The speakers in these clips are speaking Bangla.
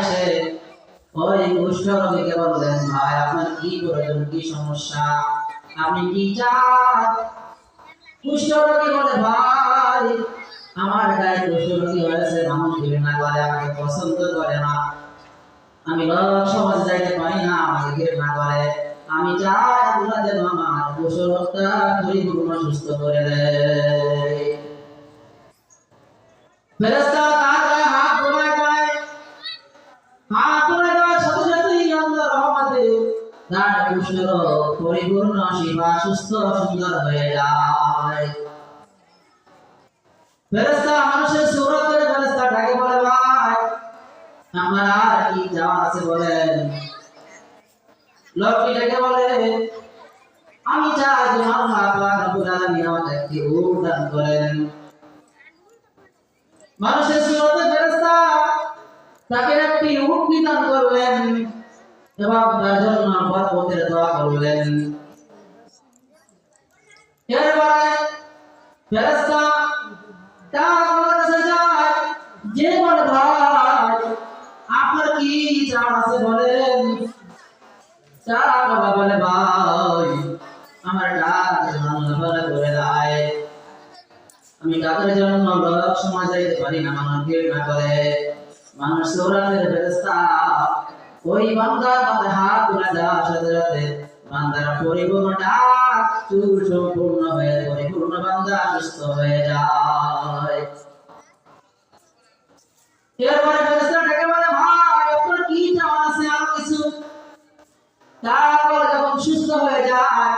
এসে ওই কুষ্ঠ রোগীকে বললেন, ভাই, আপনার কি প্রয়োজন? কি সমস্যা? আপনি কি চান? কুষ্ঠ বলে, ভাই, আমার গায়ে কুষ্ঠ রোগী হয়েছে মানুষ ঘৃণা করে, আমাকে পছন্দ করে না। আমি লোক সমাজ যাইতে পারি না, আমাকে ঘৃণা করে। আমি চাই আল্লাহ যেন আমার কুষ্ঠ রোগটা পরিপূর্ণ সুস্থ করে দেয়। ফেরেশতা তার গায়ে হাত বোলায় দেয় হাত বোলায় দেওয়ার সাথে সাথেই আল্লাহর রহমতে তার রোগ পরিপূর্ণ শিবা সুস্থ সুন্দর হয়ে যায়। ফেরেশতা মানুষের সুরত করে ফেরেশতা ডাকে বলে, ভাই, আমার আর কি যাওয়া আছে বলেন? লোকটি ডেকে বলে, আমি চাই যে আল্লাহ পাক রব্বুল আলামিন আমাকে একটি উট দান করেন। মানুষের সুরতে ফেরেশতা তাকে একটি উট নিদান করলেন। এবং তার জন্য বরকতের দোয়া করলেন। এরপরে ফেরেশতা তার কাছে যায় যে বলে ভাই, আপনার কি চান আছে বলেন? তার বাবা বলে, ভাই, আমার ডাক আল্লাহ করে দেয়। আমি কাদের জন্য লোক সমাজ যাইতে পারি না, মানুষ ঘৃণা করে। মানুষ সৌরাতের ফেরেস্তা ওই বান্দার মাথায় হাত তুলে দেওয়ার সাথে বান্দার পরিপূর্ণ ডাক চুল সম্পূর্ণ হয়ে, পরিপূর্ণ বান্দা সুস্থ হয়ে যায়। এরপরে ফেরেস্তা বলে, ভাই, আপনার কি চাওয়া আছে? আর কিছু? তারপরে যখন সুস্থ হয়ে যায়,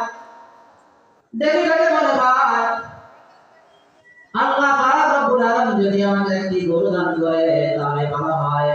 ডেকে ডেকে বলে, ভাই, আল্লাহ পাক রব্বুল আলামিন যদি আমাকে একটি গরু দান করে, তাহলে ভালো হয়।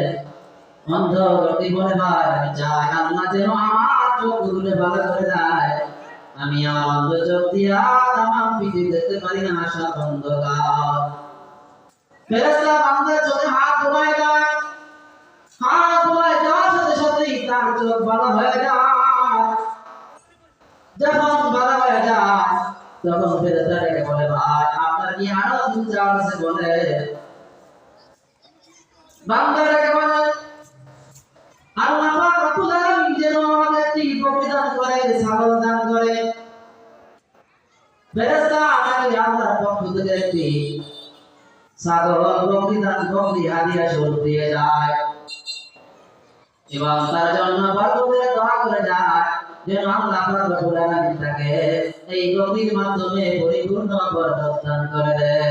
অন্ধ চাই আল্লাহ যেন আমার চোখ ভালো করে দেয়। আমি অন্ধ চোখ দিয়া দেখতে পারি না আশা অন্ধকার। ফেরেশতা বান্দার চোখে হাত বোলায় দেয়। হাত বোলায় দেওয়ার সাথে সাথেই তার চোখ ভালো হয়ে যায়। যখন ভালো হয়ে যায়, তখন ফেরেশতা ডেকে বলে, ভাই, আপনার কি আরও আছে? বলে ডেকে বলে আল্লাহ পাক রব্বুল আলামিন যেন দান করে ছাগল দান করে, ফেরেশতা আমাকে আল্লাহর পক্ষ থেকে একটি ছাগল হাদিয়া দিয়ে যায়। এবং তার জন্য দোয়া করে যায় আল্লাহ তাকে এই বকরির মাধ্যমে পরিপূর্ণ বরকত দান করে দেয়।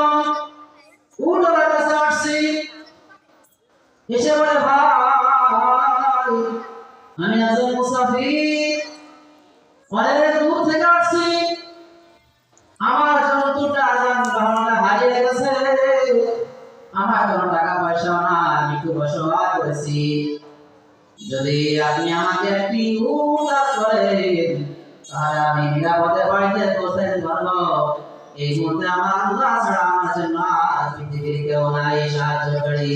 এসে বলে, ভাই, আমি একজন মুসাফির। অনেক দূর থেকে আসছি। আমার জন্তুটা আজান বাহনটা হারিয়ে গেছে, আমার কোনো টাকা পয়সা না, আমি খুব অসহায় করেছি। যদি আপনি আমাকে একটি উদাস করেন তাহলে আমি নিরাপদে বাড়িতে পৌঁছে পারব। এই মুহূর্তে আমার আল্লাহ ছাড়া আমার জন্য আর পৃথিবীর কেউ নাই সাহায্যকারী।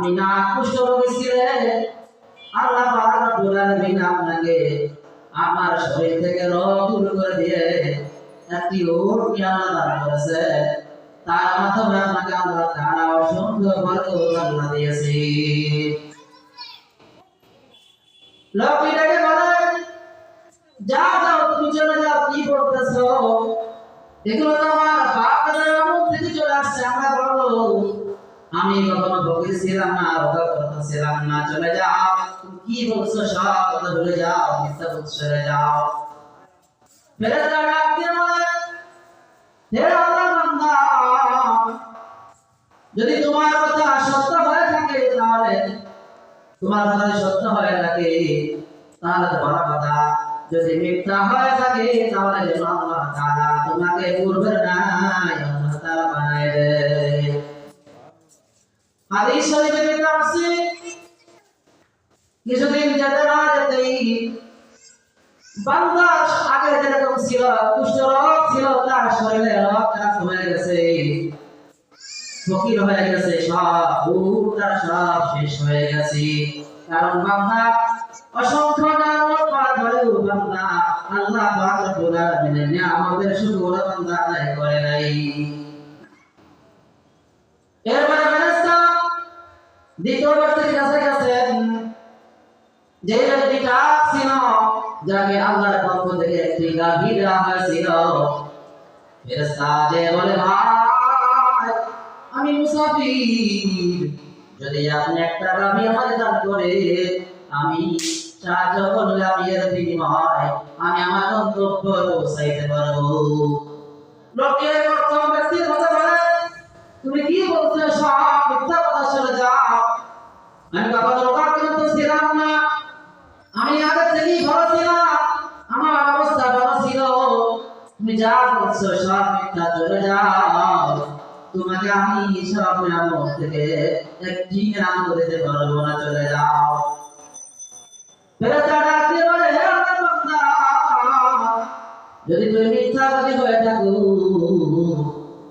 আপনি না কুষ্ঠ রোগী ছিলেন আল্লাহ পাক রব্বুল আলামিন আপনাকে আমার শরীর থেকে রোগ করে দিয়ে একটি ওট জ্ঞান দান করেছে। তার মাধ্যমে আপনাকে আল্লাহ তাআলা অসংখ্য বরকত আল্লাহ দিয়েছে। লোকটাকে বলে, যা যাও, তুমি চলে যাও, কি করতেছো? এগুলো তো আমার বাপ মুখ থেকে চলে আসছে। আমরা বলব আমি কখনো বকির ছিলাম না রোগা করতেছিলাম না। চলে যাও কি বলছো সব কথা ভুলে যাও, মিথ্যা বলছো, চলে যাও। ফেরেশতা যদি তোমার কথা সত্য হয়ে থাকে, তাহলে তোমার কথা সত্য হয়ে থাকে। তাহলে তো ভালো কথা, যদি মিথ্যা হয়ে থাকে, তাহলে তোমাকে পূর্বের নাই আল্লাহ তাআলা বানায় দেয়। হাদিস শরীফে লেখা আছে, কিছুদিন যেতে না যেতেই বান্দা আগে যেরকম ছিল কুষ্ঠ রোগ ছিল, তার শরীরে রোগ খারাপ হয়ে গেছে। ফকির হয়ে গেছে সব বুকটা সব শেষ হয়ে গেছে। কারণ বান্দা অসংখ্য নামত পার ধরেও বান্দা আল্লাহ পাক রব্বুল আলামিনের নিয়ামতের শুকর বান্দা আদায় করে নাই। আমি মুসাফির। যদি আপনি একটা গাভী আমাকে দান করে, আমি সাহায্য করলে আমি এর বিনিময়, আমি আমার গন্তব্য পৌঁছাইতে পারব। লোকের প্রথম ব্যক্তির তুমি কি বলছো? সব মিথ্যা কথা চলে যাও। আমি বাবা দরকার কিন্তু ছিলাম না। আমি আগে থেকেই ভালো ছিলাম। আমার অবস্থা ভালো ছিল। তুমি যা বলছো, সব মিথ্যা চলে যাও। তোমাকে আমি সব নিরামত থেকে একটি নিরামত দিতে পারব না, চলে যাও। যদি তুমি মিথ্যাবাদী হয়ে থাকো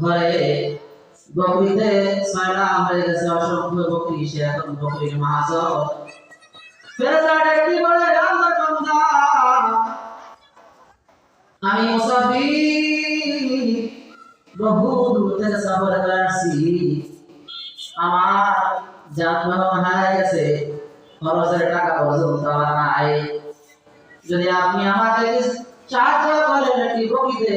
ঘরে বকরিতে ছয়টা হয়ে গেছে, অসংখ্য বকরি, সে এখন বকরির ফেরেশতা ডেকে বলে আমি মুসাফির। বহু দূর থেকে সফর করে আসছি আমার যানবাহন হারিয়ে গেছে, খরচের টাকা পর্যন্ত আমার নাই। যদি আপনি আমাকে সাহায্য করেন একটি বকিতে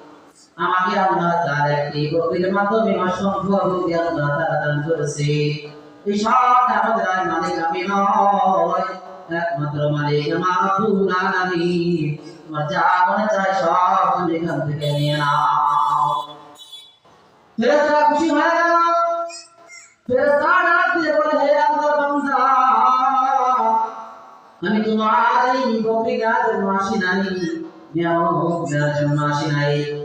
আমাকে আল্লাহ তার একটি বকরির মাধ্যমে অসংখ্য রূপে আল্লাহ তাআলা দান করেছে। এই সব আমাদের মালিক আমি নয় একমাত্র মালিক আমার রব্বুল আলামিন। তোমার যা মনে চায় সব তুমি এখান থেকে নিয়ে নাও। ফেরেশতারা খুশি হয়ে গেল। ফেরেশতা ডাক বলে, হে আল্লাহর বান্দা, আমি তোমার এই বকরি গাছ মাসি নাই, নিয়ামত দেওয়ার জন্য আসি নাই। আমি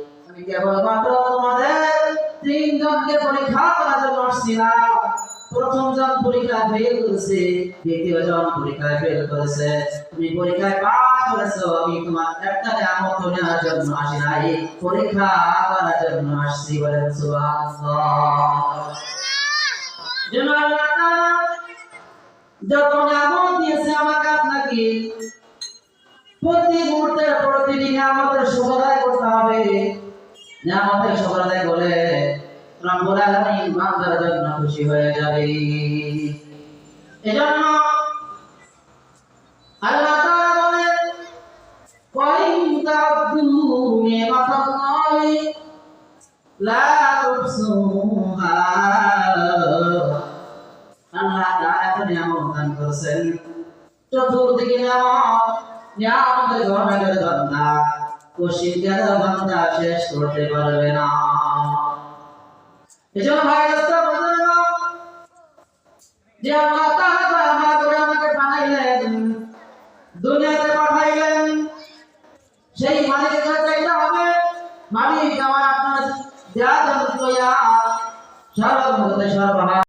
কেবলমাত্র তোমাদের তিনজনকে পরীক্ষা করার জন্য আসছিলাম প্রথম জন পরীক্ষা ফেল করেছে দ্বিতীয় জন পরীক্ষায় ফেল করেছে তুমি পরীক্ষায় পাস করেছ আমি তোমার একটা নিয়ামত নেওয়ার জন্য আসি নাই পরীক্ষা করার জন্য আসছি বলেন যত নিয়ামত দিয়েছে আমাকে আপনাকে প্রতি মুহূর্তে প্রতিটি নিয়ামতের শুকর করতে হবে। নিয়ামতের আদায় করে রব্বুল আলামিন বান্দার জন্য খুশি হয়ে যাবে। এজন্য আল্লাহ তাআলা বলে লা চতুর্দিকে নিয়ামত, নিয়ামতের গেল বান্দা শেষ করতে পারবে না এজন্য ভাই দোস্ত বুঝুন যে আল্লাহ তাআলা করে আমাকে বানাইলেন দুনিয়াতে পাঠাইলেন সেই মালিকের কাছে চাইতে হবে মালিক আমার আপনার যা জানত সর্বমতে সর্বহা